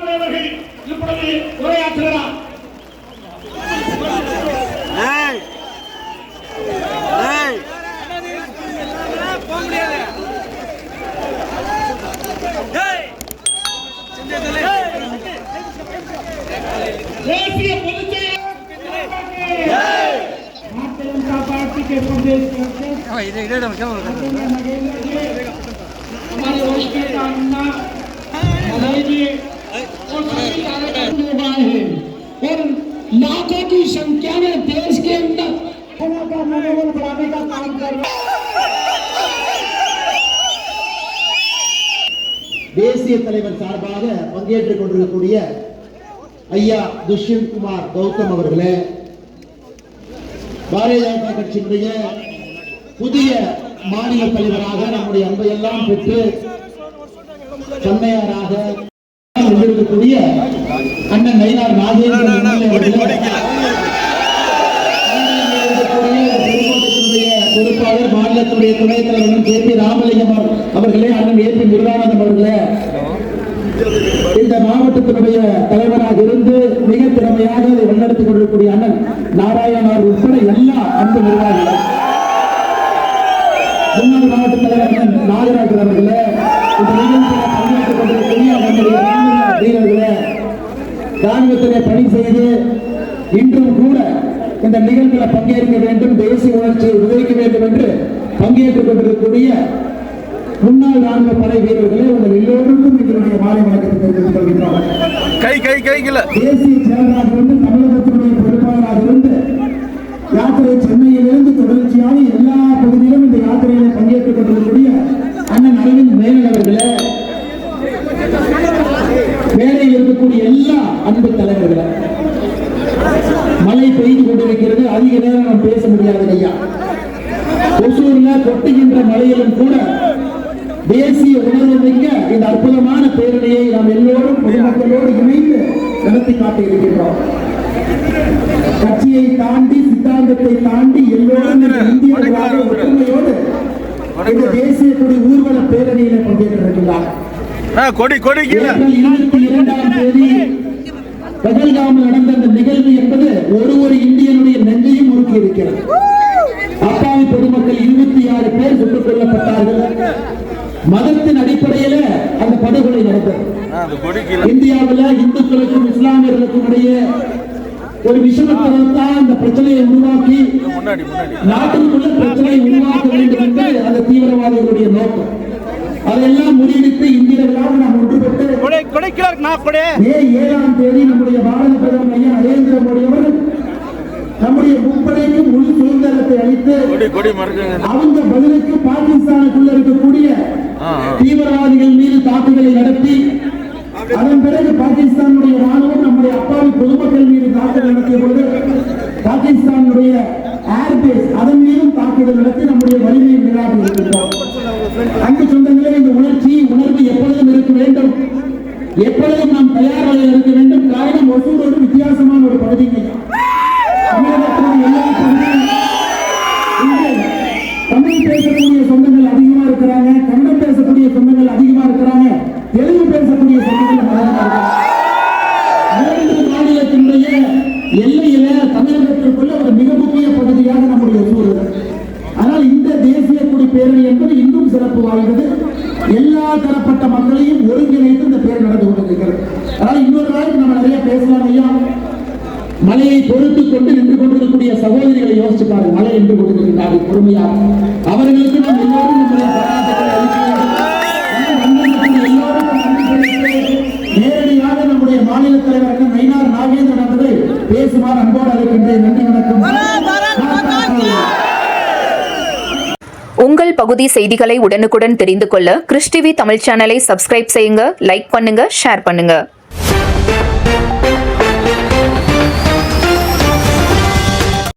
அவர்கள் இப்பொழுது உரையாற்றுகிறார். ஏய். ஏய். தேசிய பொதுச் செயலாளர் और सभी कार्यकर्ता लोग आए हैं और लाखों की संख्या में देश के अंदर सेना का मनोबल बढ़ाने का काम कर रहे हैं தேசிய தலைவர் சார்பாக பங்கேற்றுக் கொண்டிருக்கக்கூடிய ஐயா துஷ்யந்த் குமார் கௌதம் அவர்களே பாரதிய ஜனதா கட்சியினுடைய புதிய மாநில தலைவராக நம்முடைய அன்பையெல்லாம் பெற்று சென்னையாராக வந்திருக்கக்கூடிய அண்ணன் நயினார் நாகேந்திரன் பொறுப்பாளர் மாநிலத்துடைய துணைத் தலைவர் கே பி ராமலிங்கம் அவர்- அவர்களே அண்ணன் ஏ பி முருகானந்தம் அவர்களே. இந்த மாவட்டத்தினுடைய தலைவராக இருந்து மிக திறமையாக இதை வழிநடத்திக் கொண்டிருக்கக்கூடிய அண்ணன் நாராயணர் உட்பட எல்லா அன்பு நிர்வாகிகள் முன்னாள் மாவட்ட தலைவர் அண்ணன் நாகராஜன் அவர்களே இந்த நிகழ்ச்சியில் பங்கேற்றுக் கொண்டிருக்கக்கூடிய நம்முடைய ராணுவ வீரர்களே ராணுவத்திலே பணி செய்து இன்றும் கூட இந்த நிகழ்வில் பங்கேற்க வேண்டும் தேசிய உணர்ச்சியை விதைக்க வேண்டும் என்று பங்கேற்றுக் கொண்டிருக்கக்கூடிய முன்னாள் ராணுவ படை வீரர்களே உங்கள் எல்லோருக்கும் எங்களுடைய மாலை வணக்கத்தை தெரிவித்துக் கொள்கின்றோம். கை கை கைக்குல தேசிய செயலராக இருந்து தமிழகத்தினுடைய பொறுப்பாளராக இருந்து யாத்திரை சென்னையிலிருந்து தொடர்ச்சியாக எல்லா பகுதியிலும் இந்த யாத்திரையில பங்கேற்றுக் கொண்டிருக்கக்கூடிய அண்ணன் அரவிந்த் மேனன் அவர்களே வேலையில் இருக்கக்கூடிய எல்லா அன்பு தலைவர்களே மழை பெய்து கொண்டிருக்கிறது. அதிக நேரம் நாம் பேச முடியாது ஐயா. ஒசூர்ல கொட்டுகின்ற மழையிலும் கூட தேசிய உணர்வு மிக்க இந்த அற்புதமான பேரணியை நாம் எல்லோரும் பொதுமக்களோடு இணைந்து நடத்தி காட்டியிருக்கின்றோம். கட்சியை தாண்டி சித்தாந்தத்தை தாண்டி எல்லோரும் இந்த இந்தியர்களாக ஒற்றுமையோடு இந்த தேசிய கொடி ஊர்வல பேரணியில பங்கேற்றிருக்கிறார் கொடி கொடி இரண்டாம் தேதி பகல்காமில் நடந்த அந்த நிகழ்வு என்பது ஒரு ஒரு இந்தியனுடைய நெஞ்சையும் உருக்கி இருக்கிறது. அப்பாவி பொதுமக்கள் இருபத்தி ஆறு பேர் சுட்டுக் கொல்லப்பட்டார்கள். மதத்தின் அடிப்படையில அந்த படுகொலை நடந்தது. அந்த இந்தியாவில் இந்துக்களுக்கும் இஸ்லாமியர்களுக்கும் இடையே ஒரு விஷமத்தான் இந்த பிரச்சனையை உருவாக்கி நாட்டிற்குள்ள பிரச்சனையை உருவாக்க வேண்டும் என்பது அந்த தீவிரவாதிகளுடைய நோக்கம். அதையெல்லாம் முறியடித்து இந்தியர்களாக நாம் ஒன்றுபட்டு மே ஏழாம் தேதி நம்முடைய பாரத பிரதமர் ஐயா நரேந்திர மோடி அவர்கள் நம்முடைய முப்படைக்கும் முழு சுதந்திரத்தை அளித்து அவங்க பதிலுக்கு பாகிஸ்தானுக்குள்ள இருக்கக்கூடிய. தீவிரவாதிகள் மீது தாக்குதலை நடத்தி அதன் பிறகு பாகிஸ்தானுடைய ராணுவம் நம்முடைய அப்பாவி பொதுமக்கள் மீது தாக்குதல் நடத்திய பொழுது பாகிஸ்தானுடைய ஏர்பேஸ் அதன் மீதும் தாக்குதல் நடத்தி நம்முடைய வலிமையை நிராகரி இருக்கக்கூடிய பேசக்கூடிய சொந்தங்கள் மாநிலத்தினுடைய எல்லையில தமிழகத்திற்குள்ள ஒரு மிக முக்கிய பகுதியாக நம்முடைய ஊர். ஆனால் இந்த தேசிய கொடி பேரணி என்பது இன்னும் சிறப்பு வாய்ந்தது. எல்லா தரப்பட்ட மக்களையும் ஒருங்கிணைத்து இந்த பேர் நடந்து கொண்டிருக்கிறது. ஆனால் இன்னொரு நாளைக்கு நம்ம நிறைய பேசலாம் ஐயா. மலையை பொறுத்து கொண்டு நின்று கொண்டிருக்கக்கூடிய சகோதரிகளை யோசிச்சு பாருங்க மலை நின்று கொண்டிருக்கிறார்கள் பொறுமையாக அவர்களுக்கு நாம் எல்லாரும் பேசுமாறு அன்போடு அழைக்கின்றேன் நன்றி வணக்கம். உங்கள் பகுதி செய்திகளை உடனுக்குடன் தெரிந்து கொள்ள கிறிஸ் டிவி தமிழ் சேனலை சப்ஸ்கிரைப் செய்யுங்க லைக் பண்ணுங்க ஷேர் பண்ணுங்க.